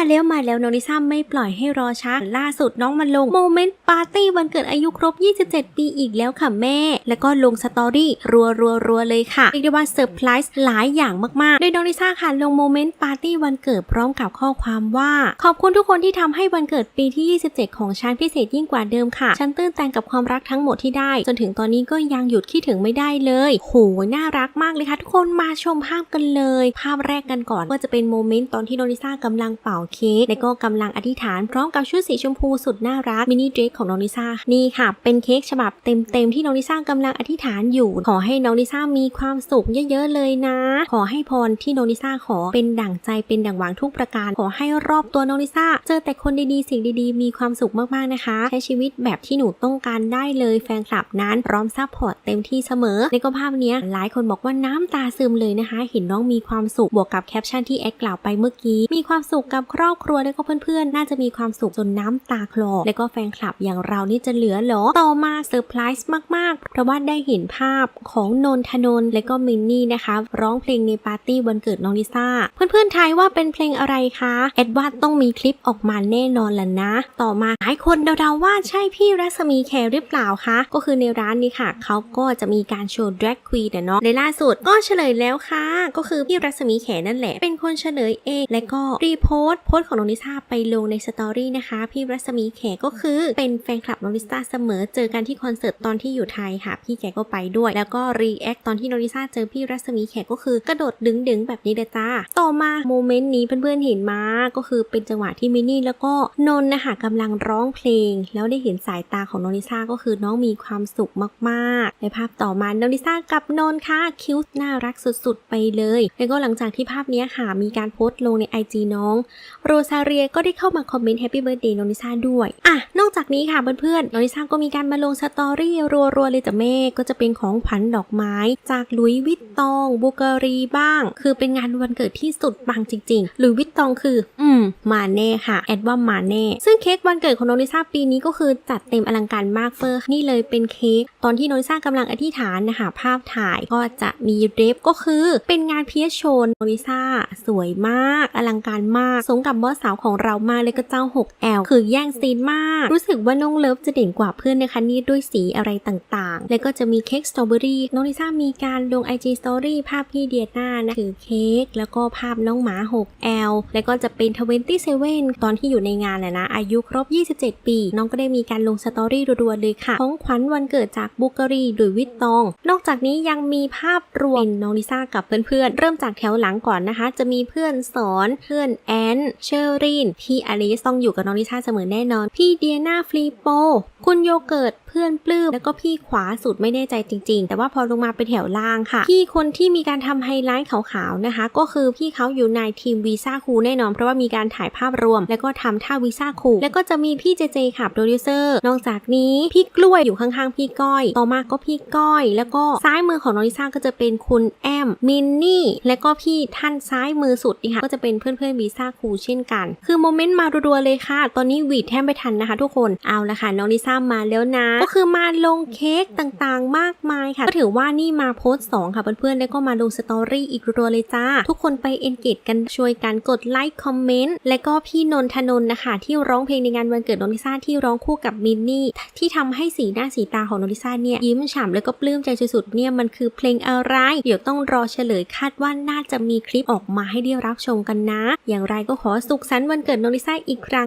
มาแล้วมาแล้วน้องลิซ่าไม่ปล่อยให้รอช้าล่าสุดน้องมาลงโมเมนต์ปาร์ตี้วันเกิดอายุครบ 27 ปีอีกแล้วค่ะแม่ แล้วก็ลงสตอรี่รัวรัวรัวเลยค่ะเรียกได้ว่าเซอร์ไพรส์หลายอย่างมากๆ โดยน้องลิซ่าค่ะลงโมเมนต์ปาร์ตี้วันเกิดพร้อมกับข้อความว่า ขอบคุณทุกคนที่ทำให้วันเกิดปีที่ 27 ของฉันพิเศษยิ่งกว่าเดิมค่ะ ฉันตื้นตันกับความรักทั้งหมดที่ได้ จนถึงตอนนี้ก็ยังหยุดคิดถึงไม่ได้เลยโหน่ารักมากเลยค่ะ ทุกคนมาชมภาพกันเลย ภาพแรกกันก่อนก็จะเป็นโมเมนต์ตอนที่โนริซ่ากำลังเป่าเค้กและก็กำลังอธิษฐานพร้อมกับชุดสีชมพูสุดน่ารักมินิเดรสของน้องลิซ่านี่ค่ะ เป็นเค้กฉบับเต็มๆที่น้องลิซ่ากำลังอธิษฐานอยู่ ขอให้น้องลิซ่ามีความสุขเยอะๆเลยนะ ขอให้พรที่น้องลิซ่าขอเป็นดั่งใจเป็นดั่งหวังทุกประการ ขอให้รอบตัวน้องลิซ่าเจอแต่คนดีๆสิ่งดีๆ มีความสุขมากๆนะคะ ใช้ชีวิตแบบที่หนูต้องการได้เลยแฟนคลับนั้นพร้อมซัพพอร์ตเต็มที่เสมอในก็ภาพนี้หลายคนบอกว่าน้ำตาซึมเลยนะคะ เห็นน้องมีความสุขบวกกับแคปชั่นที่แอคกล่าวไปเมื่อกี้มีความสุขกับครรอบครัวและก็เพื่อนๆ น่าจะมีความสุขจนน้ำตาคลอและก็แฟนคลับอย่างเรานี่จะเหลือหรอ ต่อมาเซอร์ไพรส์มากๆ เพราะว่าได้เห็นภาพของนนทนนท์และก็มินนี่นะคะ ร้องเพลงในปาร์ตี้วันเกิดน้องลิซ่า เพื่อนๆทายว่าเป็นเพลงอะไรคะแอดว่าต้องมีคลิปออกมาแน่นอนละนะ ต่อมาหลายคนเดาๆว่าใช่พี่รัศมีแคร์หรือเปล่าคะก็คือในร้านนี้ค่ะเขาก็จะมีการโชว์ drag queen เนาะในล่าสุดก็เฉลยแล้วค่ะ ก็คือพี่รัศมีแขนั่นแหละ เป็นคนเฉลยเอง และก็รีโพสต์โพสต์ของน้องลิซ่าไปลงในสตอรี่นะคะ พี่รัศมีแขกก็คือเป็นแฟนคลับน้องลิซ่าเสมอ เจอกันที่คอนเสิร์ตตอนที่อยู่ไทยค่ะ พี่แกก็ไปด้วย แล้วก็รีแอคตอนที่น้องลิซ่าเจอพี่รัศมีแขกก็คือกระโดดดึงๆแบบนี้เลยจ้า ต่อมาโมเมนต์นี้เพื่อนๆเห็นมาก็คือเป็นจังหวะที่มินนี่แล้วก็นนท์นะคะกำลังร้องเพลง แล้วได้เห็นสายตาของน้องลิซ่าก็คือน้องมีความสุขมากๆ ในภาพต่อมาน้องลิซ่ากับนนท์ค่ะคิ้วน่ารักสุดๆไปเลย แล้วก็หลังจากที่ภาพนี้ค่ะมีการโพสต์ลงใน IG น้องโรซาเรียก็ได้เข้ามาคอมเมนต์แฮปปี้เบิร์ดเดย์น้องลิซ่าด้วย อะ นอกจากนี้ค่ะเพื่อนๆน้องลิซ่าก็มีการมาลงสตอรี่รัวๆเลยจ้ะแม่ก็จะเป็นของขวัญดอกไม้ จากลุยวิตตองบูการีบ้าง คือเป็นงานวันเกิดที่สุดปังจริงๆลุยวิตตองคือ อืม มาแน่ค่ะ แอดว่ามาแน่ ซึ่งเค้กวันเกิดของน้องลิซ่าปีนี้ก็คือจัดเต็มอลังการมากเฟอร์นี่เลยเป็นเค้กตอนที่น้องลิซ่ากำลังอธิษฐานนะคะภาพถ่ายก็จะมีเรฟก็คือเป็นงานเพียโชนน้องลิซ่าสวยมาก อลังการมากสมกับบอสสาวของเรามาเลยก็เจ้า 6L คือแย่งซีนมาก รู้สึกว่าน้องเลิฟจะเด่นกว่าเพื่อนนะคะนี่ด้วยสีอะไรต่างๆ แล้วก็จะมีเค้กสตรอเบอรี่น้องลิซ่ามีการลง IG Story ภาพพี่เดียนานะถือเค้กแล้วก็ภาพน้องหมา 6L แล้วก็จะเป็น 27 ตอนที่อยู่ในงานนะนะ อายุครบ 27 ปี น้องก็ได้มีการลงสตอรี่รัวๆเลยค่ะ ของขวัญวันเกิดจากบุกรีหรือวิตตอง นอกจากนี้ยังมีภาพรวมเป็นน้องลิซ่ากับเพื่อนๆ เริ่มจากแถวหลังก่อนนะคะ จะมีเพื่อนสอน เพื่อนแอนเชอรีน พี่อลิสต้องอยู่กับน้องลิซ่าเสมอแน่นอน พี่เดียนาฟรีโป คุณโยเกิร์ตเพื่อนปลื้มแล้วก็พี่ขวาสุดไม่แน่ใจจริง ๆ แต่ว่าพอลงมาเป็นแถวล่างค่ะ พี่คนที่มีการทำไฮไลท์ขาวๆนะคะ ก็คือพี่เขาอยู่ในทีมวีซ่าคูแน่นอน เพราะว่ามีการถ่ายภาพรวม แล้วก็ทำท่าวีซ่าคูแล้วก็จะมีพี่เจเจค่ะโปรดิวเซอร์นอกจากนี้พี่กล้วยอยู่ข้างๆพี่ก้อย ต่อมาก็พี่ก้อย แล้วก็ซ้ายมือของน้องลิซ่าก็จะเป็นคุณแอมมินนี่และก็พี่ท่านซ้ายมือสุดนี่ค่ะก็จะเป็นเพื่อนๆวีซ่าคูเชนกัน คือโมเมนต์มารัวๆเลยค่ะ ตอนนี้หวีดแทบไม่ทันนะคะ ทุกคนเอาละค่ะน้องลิซ่ามาแล้วนะ ก็คือมาลงเค้กต่างๆ มากมายค่ะ ก็ถือว่านี่มาโพสต์สองค่ะเพื่อนๆแล้วก็มาลงสตอรี่อีกรัวเลยจ้า ทุกคนไปเอนเกจกันช่วยกันกดไลค์คอมเมนต์และก็พี่นนทนนนะคะ ที่ร้องเพลงในงานวันเกิดน้องลิซ่าที่ร้องคู่กับมินนี่ที่ทำให้สีหน้าสีตาของน้องลิซ่าเนี่ยยิ้มฉ่ำแล้วก็ปลื้มใจสุดๆเนี่ยมันคือเพลงอะไร เดี๋ยวต้องรอเฉลยคาดว่าน่าจะมีคลิปออกมาให้ได้รับชมกันนะ อย่างไรก็ขอสุขสันต์วันเกิดน้องลิซ่าอีกครั้ง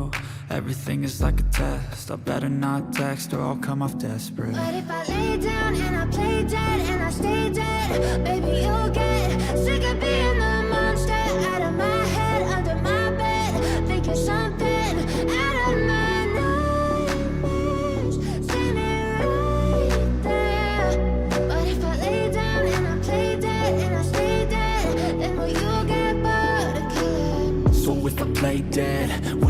Everything is like a test. I better not text or I'll come off desperate. But if I lay down and I play dead and I stay dead Baby, you'll get sick of being the monster Out of my head, under my bed Thinking something out of my nightmares. Standing right there. But if I lay down and I play dead and I stay dead Then will you get bored of killing So if I play dead